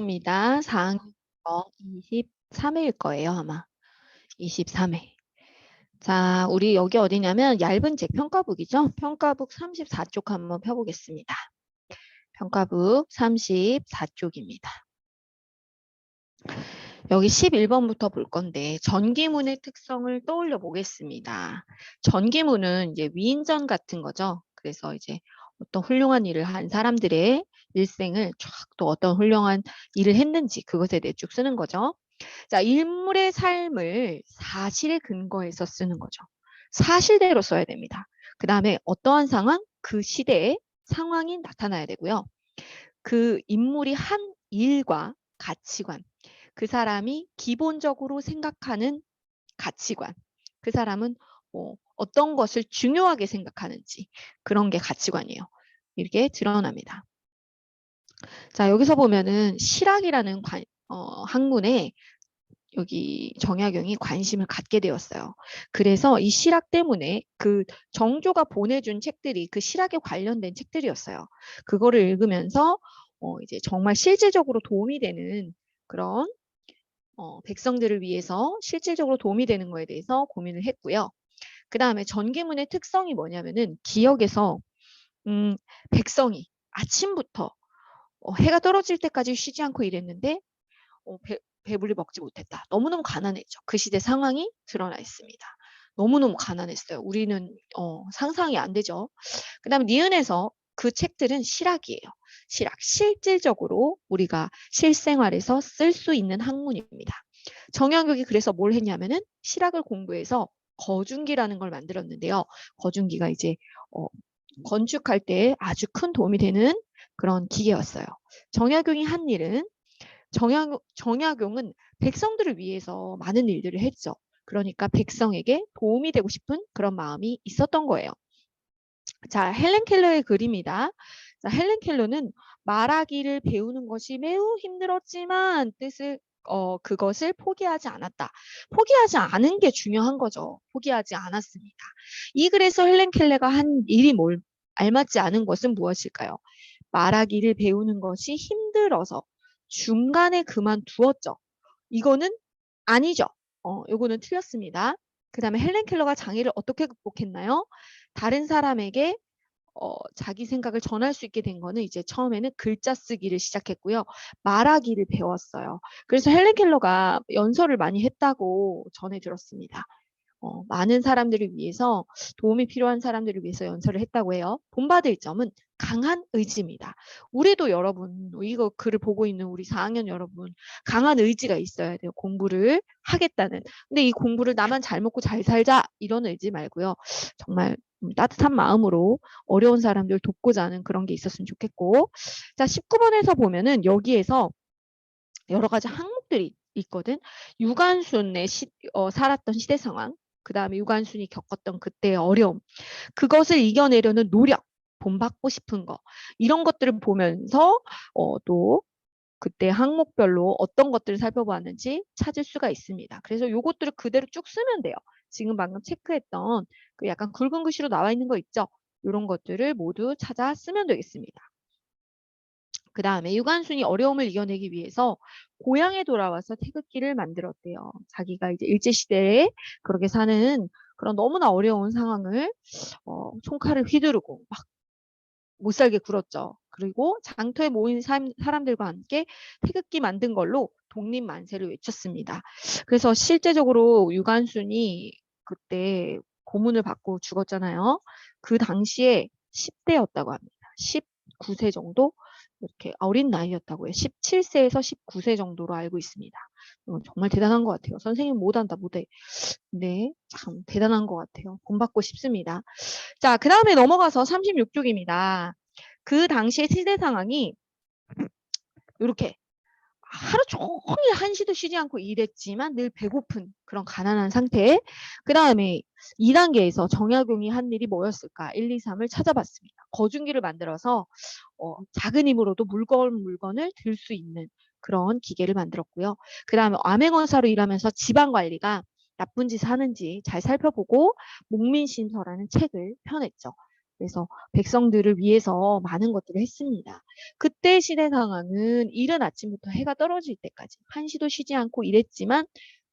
입니다. 4학년 23회일 거예요, 아마. 23회. 자, 우리 여기 어디냐면 얇은 책 평가북이죠. 평가북 34쪽 한번 펴보겠습니다. 평가북 34쪽입니다. 여기 11번부터 볼 건데 전기문의 특성을 떠올려 보겠습니다. 전기문은 이제 위인전 같은 거죠. 그래서 이제 어떤 훌륭한 일을 한 사람들의 일생을 쫙 또 어떤 훌륭한 일을 했는지 그것에 대해 쭉 쓰는 거죠. 자, 인물의 삶을 사실에 근거해서 쓰는 거죠. 사실대로 써야 됩니다. 그 다음에 어떠한 상황, 그 시대의 상황이 나타나야 되고요. 그 인물이 한 일과 가치관, 그 사람이 기본적으로 생각하는 가치관, 그 사람은 뭐 어떤 것을 중요하게 생각하는지 그런 게 가치관이에요. 이렇게 드러납니다. 자, 여기서 보면은 실학이라는 관, 어, 학문에 여기 정약용이 관심을 갖게 되었어요. 그래서 이 실학 때문에 그 정조가 보내준 책들이 그 실학에 관련된 책들이었어요. 그거를 읽으면서 어, 이제 정말 실제적으로 도움이 되는 그런 어, 백성들을 위해서 실질적으로 도움이 되는 거에 대해서 고민을 했고요. 그 다음에 전기문의 특성이 뭐냐면은 기억에서 음, 백성이 아침부터 어, 해가 떨어질 때까지 쉬지 않고 일했는데 어, 배, 배불리 먹지 못했다. 너무너무 가난했죠. 그 시대 상황이 드러나 있습니다. 너무너무 가난했어요. 우리는 어, 상상이 안 되죠. 그 다음에 니은에서 그 책들은 실학이에요. 실학. 실질적으로 우리가 실생활에서 쓸 수 있는 학문입니다. 정약용이 그래서 뭘 했냐면은 실학을 공부해서 거중기라는 걸 만들었는데요. 거중기가 이제 어, 건축할 때 아주 큰 도움이 되는 그런 기계였어요. 정약용이 한 일은 정약, 정약용은 백성들을 위해서 많은 일들을 했죠. 그러니까 백성에게 도움이 되고 싶은 그런 마음이 있었던 거예요. 자, 헬렌 켈러의 글입니다. 자, 헬렌 켈러는 말하기를 배우는 것이 매우 힘들었지만 뜻을 어, 그것을 포기하지 않았다. 포기하지 않은 게 중요한 거죠. 포기하지 않았습니다. 이 글에서 헬렌 켈레가 한 일이 뭘 알맞지 않은 것은 무엇일까요? 말하기를 배우는 것이 힘들어서 중간에 그만두었죠. 이거는 아니죠. 어, 요거는 틀렸습니다. 그 다음에 헬렌 켈러가 장애를 어떻게 극복했나요? 다른 사람에게 어, 자기 생각을 전할 수 있게 된 거는 이제 처음에는 글자 쓰기를 시작했고요. 말하기를 배웠어요. 그래서 헬렌 켈러가 연설을 많이 했다고 전해 들었습니다. 어, 많은 사람들을 위해서 도움이 필요한 사람들을 위해서 연설을 했다고 해요. 본받을 점은 강한 의지입니다. 우리도 여러분 이거 글을 보고 있는 우리 4학년 여러분 강한 의지가 있어야 돼요. 공부를 하겠다는. 근데 이 공부를 나만 잘 먹고 잘 살자 이런 의지 말고요. 정말 따뜻한 마음으로 어려운 사람들 돕고자 하는 그런 게 있었으면 좋겠고 자 19번에서 보면은 여기에서 여러 가지 항목들이 있거든. 유관순의 시, 어, 살았던 시대 상황, 그 다음에 유관순이 겪었던 그때의 어려움, 그것을 이겨내려는 노력, 본받고 싶은 거 이런 것들을 보면서 어, 또 그때 항목별로 어떤 것들을 살펴보았는지 찾을 수가 있습니다. 그래서 요것들을 그대로 쭉 쓰면 돼요. 지금 방금 체크했던 그 약간 굵은 글씨로 나와 있는 거 있죠? 이런 것들을 모두 찾아 쓰면 되겠습니다. 그 다음에 유관순이 어려움을 이겨내기 위해서 고향에 돌아와서 태극기를 만들었대요. 자기가 이제 일제시대에 그렇게 사는 그런 너무나 어려운 상황을 어, 총칼을 휘두르고 막 못살게 굴었죠. 그리고 장터에 모인 사람들과 함께 태극기 만든 걸로 독립 만세를 외쳤습니다. 그래서 실제적으로 유관순이 그때 고문을 받고 죽었잖아요. 그 당시에 10대였다고 합니다. 19세 정도 이렇게 어린 나이였다고 해요. 17세에서 19세 정도로 알고 있습니다. 정말 대단한 것 같아요. 선생님 못한다 못해. 네, 참 대단한 것 같아요. 본받고 싶습니다. 자, 그 다음에 넘어가서 36쪽입니다. 그 당시의 시대 상황이 이렇게 하루 종일 한시도 쉬지 않고 일했지만 늘 배고픈 그런 가난한 상태. 그 다음에 2단계에서 정약용이 한 일이 뭐였을까? 1, 2, 3을 찾아봤습니다. 거중기를 만들어서 어, 작은 힘으로도 물건 물건을 들 수 있는 그런 기계를 만들었고요. 그 다음에 암행원사로 일하면서 지방관리가 나쁜 짓 하는지 잘 살펴보고 목민신서라는 책을 펴냈죠. 그래서 백성들을 위해서 많은 것들을 했습니다. 그때 시대 상황은 이른 아침부터 해가 떨어질 때까지 한시도 쉬지 않고 일했지만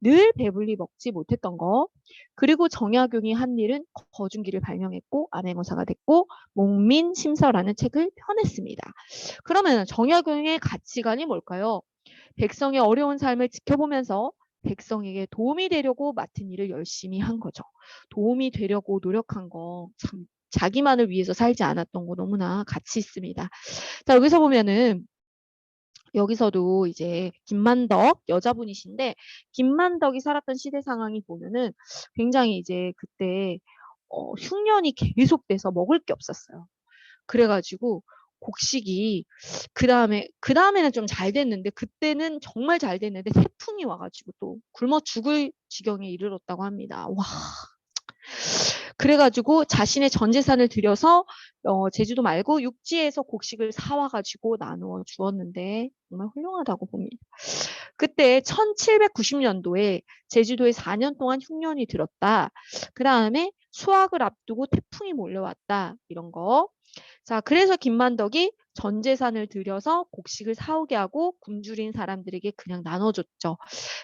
늘 배불리 먹지 못했던 거 그리고 정약용이 한 일은 거중기를 발명했고 암행어사가 됐고 목민심서라는 책을 펴냈습니다. 그러면 정약용의 가치관이 뭘까요? 백성의 어려운 삶을 지켜보면서 백성에게 도움이 되려고 맡은 일을 열심히 한 거죠. 도움이 되려고 노력한 거 참 자기만을 위해서 살지 않았던 거 너무나 가치 있습니다. 자 여기서 보면은 여기서도 이제 김만덕 여자분이신데 김만덕이 살았던 시대 상황이 보면은 굉장히 이제 그때 어, 흉년이 계속돼서 먹을 게 없었어요. 그래가지고 곡식이 그 다음에 그 다음에는 좀 잘 됐는데 그때는 정말 잘 됐는데 태풍이 와가지고 또 굶어 죽을 지경에 이르렀다고 합니다. 와. 그래가지고 자신의 전 재산을 들여서 어, 제주도 말고 육지에서 곡식을 사와가지고 나누어 주었는데 정말 훌륭하다고 봅니다. 그때 1790년도에 제주도에 4년 동안 흉년이 들었다. 그 다음에 수확을 앞두고 태풍이 몰려왔다. 이런 거. 자, 그래서 김만덕이 전 재산을 들여서 곡식을 사오게 하고 굶주린 사람들에게 그냥 나눠줬죠.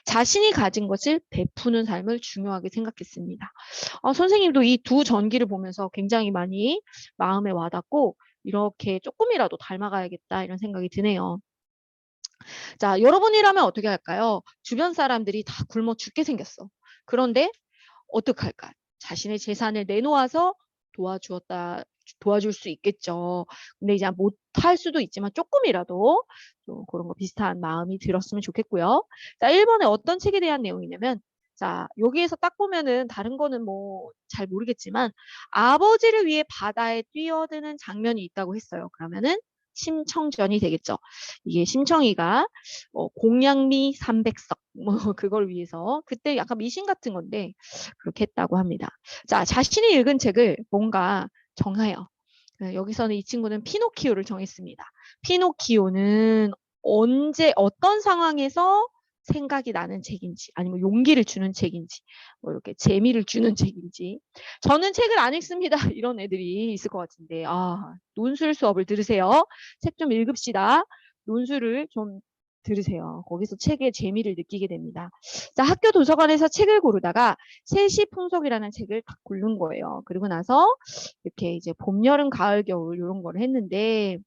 자신이 가진 것을 베푸는 삶을 중요하게 생각했습니다. 어, 선생님도 이 두 전기를 보면서 굉장히 많이 마음에 와닿고 이렇게 조금이라도 닮아가야겠다 이런 생각이 드네요. 자, 여러분이라면 어떻게 할까요? 주변 사람들이 다 굶어 죽게 생겼어. 그런데 어떡할까? 자신의 재산을 내놓아서 도와주었다 도와줄 수 있겠죠. 근데 이제 못 할 수도 있지만 조금이라도 좀 그런 거 비슷한 마음이 들었으면 좋겠고요. 자, 1번에 어떤 책에 대한 내용이냐면 자, 여기에서 딱 보면은 다른 거는 뭐 잘 모르겠지만 아버지를 위해 바다에 뛰어드는 장면이 있다고 했어요. 그러면은 심청전이 되겠죠. 이게 심청이가 어, 공양미 300석 뭐 그걸 위해서 그때 약간 미신 같은 건데 그렇게 했다고 합니다. 자, 자신이 읽은 책을 뭔가 정하여 그 여기서는 이 친구는 피노키오를 정했습니다. 피노키오는 언제 어떤 상황에서 생각이 나는 책인지 아니면 용기를 주는 책인지 뭐 이렇게 재미를 주는 책인지. 저는 책을 안 읽습니다. 이런 애들이 있을 것 같은데. 아 논술 수업을 들으세요. 책 좀 읽읍시다. 논술을 좀 들으세요 거기서 책의 재미를 느끼게 됩니다 자 학교 도서관에서 책을 고르다가 세시 풍속이라는 책을 딱 고른 거예요 그리고 나서 이렇게 이제 봄 여름 가을 겨울 이런 거를 했는데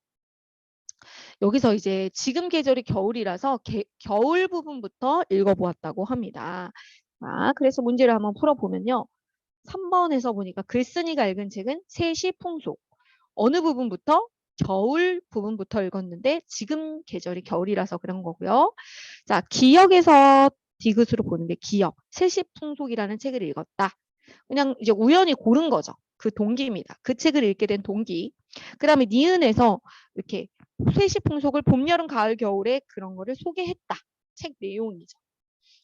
여기서 이제 지금 계절이 겨울이라서 게, 겨울 부분부터 읽어보았다고 합니다. 자, 그래서 문제를 한번 풀어보면요. 3번에서 보니까 글쓴이가 읽은 책은 세시 풍속. 어느 부분부터? 겨울 부분부터 읽었는데 지금 계절이 겨울이라서 그런 거고요. 자, 기억에서 디귿으로 보는데 기억. 세시풍속이라는 책을 읽었다. 그냥 이제 우연히 고른 거죠. 그 동기입니다. 그 책을 읽게 된 동기. 그 다음에 니은에서 이렇게 세시풍속을 봄, 여름, 가을, 겨울에 그런 거를 소개했다. 책 내용이죠.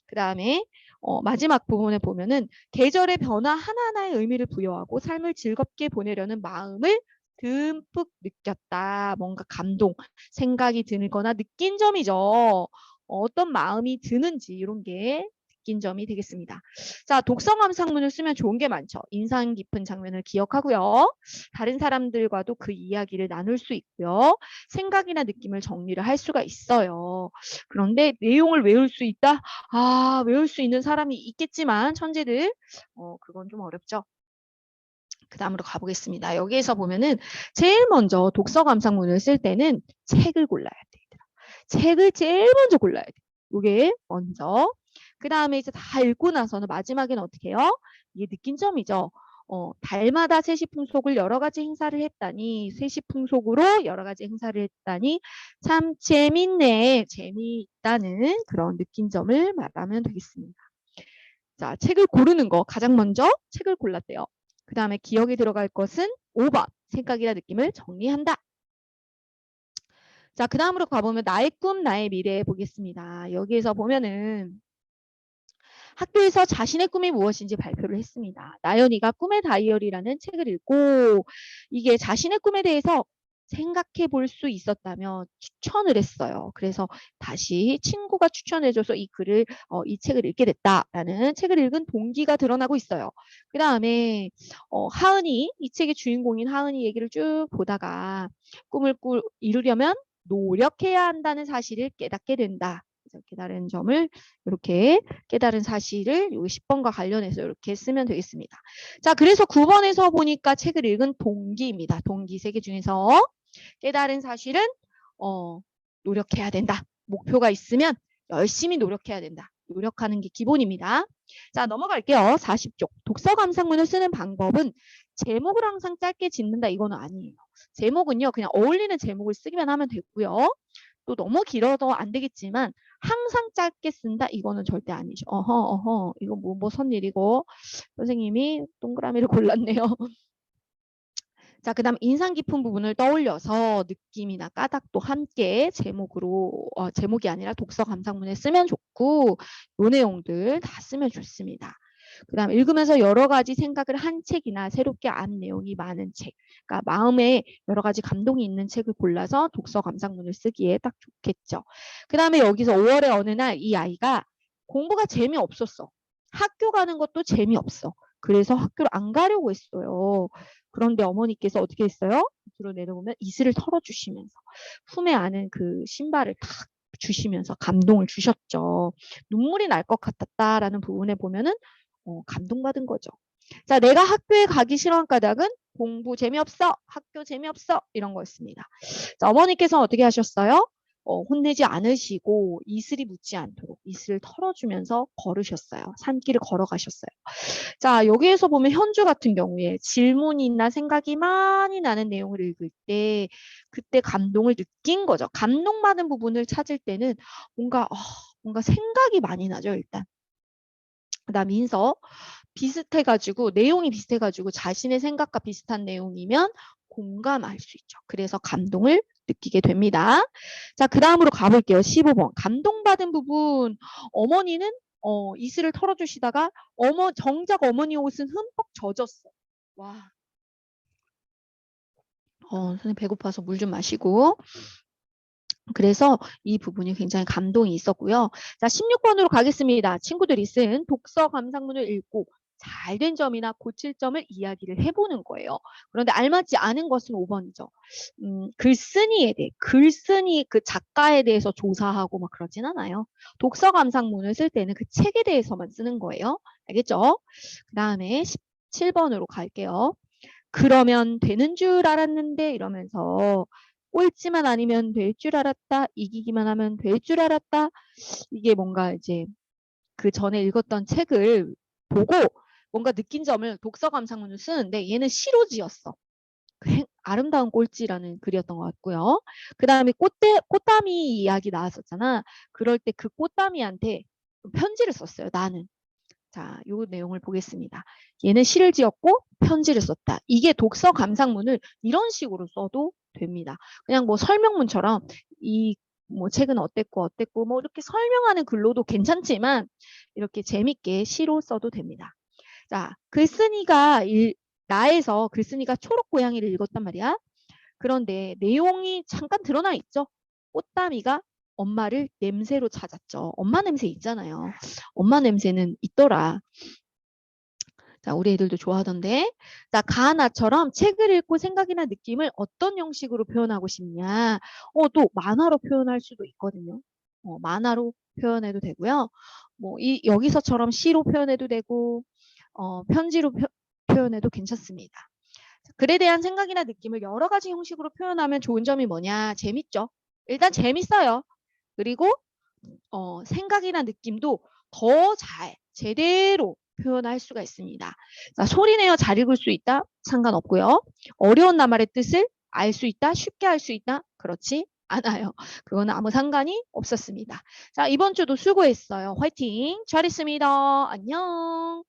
그 다음에 어, 마지막 부분에 보면은 계절의 변화 하나하나의 의미를 부여하고 삶을 즐겁게 보내려는 마음을 듬뿍 느꼈다. 뭔가 감동, 생각이 들거나 느낀 점이죠. 어떤 마음이 드는지 이런 게 느낀 점이 되겠습니다. 자, 독성함 상문을 쓰면 좋은 게 많죠. 인상 깊은 장면을 기억하고요. 다른 사람들과도 그 이야기를 나눌 수 있고요. 생각이나 느낌을 정리를 할 수가 있어요. 그런데 내용을 외울 수 있다? 아, 외울 수 있는 사람이 있겠지만 천재들 어, 그건 좀 어렵죠. 그 다음으로 가보겠습니다. 여기에서 보면은 제일 먼저 독서 감상문을 쓸 때는 책을 골라야 돼. 책을 제일 먼저 골라야 돼. 이게 먼저 그 다음에 이제 다 읽고 나서는 마지막에는 어떻게 해요? 이게 느낀 점이죠. 어, 달마다 세시 풍속을 여러 가지 행사를 했다니 세시 풍속으로 여러 가지 행사를 했다니 참 재밌네 재미있다는 그런 느낀 점을 말하면 되겠습니다. 자 책을 고르는 거 가장 먼저 책을 골랐대요. 그 다음에 기억에 들어갈 것은 5번 생각이나 느낌을 정리한다. 자, 그 다음으로 가보면 나의 꿈, 나의 미래 보겠습니다. 여기에서 보면은 학교에서 자신의 꿈이 무엇인지 발표를 했습니다. 나연이가 꿈의 다이어리라는 책을 읽고 이게 자신의 꿈에 대해서 생각해 볼 수 있었다며 추천을 했어요. 그래서 다시 친구가 추천해줘서 이 글을, 어, 이 책을 읽게 됐다라는 책을 읽은 동기가 드러나고 있어요. 그 다음에, 어, 하은이, 이 책의 주인공인 하은이 얘기를 쭉 보다가 꿈을 꾸, 이루려면 노력해야 한다는 사실을 깨닫게 된다. 그래서 깨달은 점을 이렇게 깨달은 사실을 요 10번과 관련해서 이렇게 쓰면 되겠습니다. 자, 그래서 9번에서 보니까 책을 읽은 동기입니다. 동기 세 개 중에서 깨달은 사실은 어, 노력해야 된다. 목표가 있으면 열심히 노력해야 된다. 노력하는 게 기본입니다. 자, 넘어갈게요. 40쪽. 독서 감상문을 쓰는 방법은 제목을 항상 짧게 짓는다. 이거는 아니에요. 제목은요. 그냥 어울리는 제목을 쓰기만 하면 되고요. 또 너무 길어도 안 되겠지만 항상 짧게 쓴다 이거는 절대 아니죠. 어허 어허 이거 뭐 뭐 선 일이고 선생님이 동그라미를 골랐네요. 자, 그 다음 인상 깊은 부분을 떠올려서 느낌이나 까닭도 함께 제목으로, 어, 제목이 아니라 독서 감상문에 쓰면 좋고, 요 내용들 다 쓰면 좋습니다. 그 다음 읽으면서 여러 가지 생각을 한 책이나 새롭게 안 내용이 많은 책. 그러니까 마음에 여러 가지 감동이 있는 책을 골라서 독서 감상문을 쓰기에 딱 좋겠죠. 그 다음에 여기서 5월의 어느 날 이 아이가 공부가 재미없었어. 학교 가는 것도 재미없어. 그래서 학교를 안 가려고 했어요. 그런데 어머니께서 어떻게 했어요? 밑으로 내려보면 이슬을 털어주시면서 품에 안은 그 신발을 탁 주시면서 감동을 주셨죠. 눈물이 날 것 같았다라는 부분에 보면은 어, 감동받은 거죠. 자, 내가 학교에 가기 싫어한 까닭은 공부 재미없어, 학교 재미없어 이런 거였습니다. 자, 어머니께서 어떻게 하셨어요? 어, 혼내지 않으시고 이슬이 묻지 않도록 이슬을 털어주면서 걸으셨어요. 산길을 걸어가셨어요. 자, 여기에서 보면 현주 같은 경우에 질문이나 생각이 많이 나는 내용을 읽을 때 그때 감동을 느낀 거죠. 감동받은 부분을 찾을 때는 뭔가 어, 뭔가 생각이 많이 나죠, 일단. 그다음 인서 비슷해가지고 내용이 비슷해가지고 자신의 생각과 비슷한 내용이면 공감할 수 있죠. 그래서 감동을 느끼게 됩니다. 자, 그 다음으로 가볼게요. 15번. 감동받은 부분. 어머니는 어, 이슬을 털어주시다가 어머 정작 어머니 옷은 흠뻑 젖었어. 와. 어, 선생님 배고파서 물 좀 마시고. 그래서 이 부분이 굉장히 감동이 있었고요. 자, 16번으로 가겠습니다. 친구들이 쓴 독서 감상문을 읽고 잘 된 점이나 고칠 점을 이야기를 해보는 거예요. 그런데 알맞지 않은 것은 5번이죠. 음, 글쓴이에 대해, 글쓴이 그 작가에 대해서 조사하고 막 그러진 않아요. 독서 감상문을 쓸 때는 그 책에 대해서만 쓰는 거예요. 알겠죠? 그 다음에 17번으로 갈게요. 그러면 되는 줄 알았는데 이러면서 꼴찌만 아니면 될 줄 알았다. 이기기만 하면 될 줄 알았다. 이게 뭔가 이제 그 전에 읽었던 책을 보고 뭔가 느낀 점을 독서 감상문을 쓰는데 얘는 시로 지었어. 그 아름다운 꼴찌라는 글이었던 것 같고요. 그 다음에 꽃대, 꽃다미 이야기 나왔었잖아. 그럴 때 그 꽃다미한테 편지를 썼어요. 나는. 자, 요 내용을 보겠습니다. 얘는 시를 지었고 편지를 썼다. 이게 독서 감상문을 이런 식으로 써도 됩니다. 그냥 뭐 설명문처럼 이 뭐 책은 어땠고 어땠고 뭐 이렇게 설명하는 글로도 괜찮지만 이렇게 재밌게 시로 써도 됩니다. 자, 글쓴이가 일, 나에서 글쓴이가 초록 고양이를 읽었단 말이야. 그런데 내용이 잠깐 드러나 있죠. 꽃다미가 엄마를 냄새로 찾았죠. 엄마 냄새 있잖아요. 엄마 냄새는 있더라. 자, 우리 애들도 좋아하던데. 자, 가하나처럼 책을 읽고 생각이나 느낌을 어떤 형식으로 표현하고 싶냐. 어, 또 만화로 표현할 수도 있거든요. 어, 만화로 표현해도 되고요. 뭐, 이, 여기서처럼 시로 표현해도 되고, 어, 편지로 표, 표현해도 괜찮습니다. 글에 대한 생각이나 느낌을 여러 가지 형식으로 표현하면 좋은 점이 뭐냐? 재밌죠? 일단 재밌어요. 그리고 어, 생각이나 느낌도 더 잘 제대로 표현할 수가 있습니다. 자, 소리내어 잘 읽을 수 있다? 상관없고요. 어려운 낱말의 뜻을 알 수 있다? 쉽게 할수 있다? 그렇지 않아요. 그거는 아무 상관이 없었습니다. 자, 이번 주도 수고했어요. 화이팅! 잘했습니다. 안녕!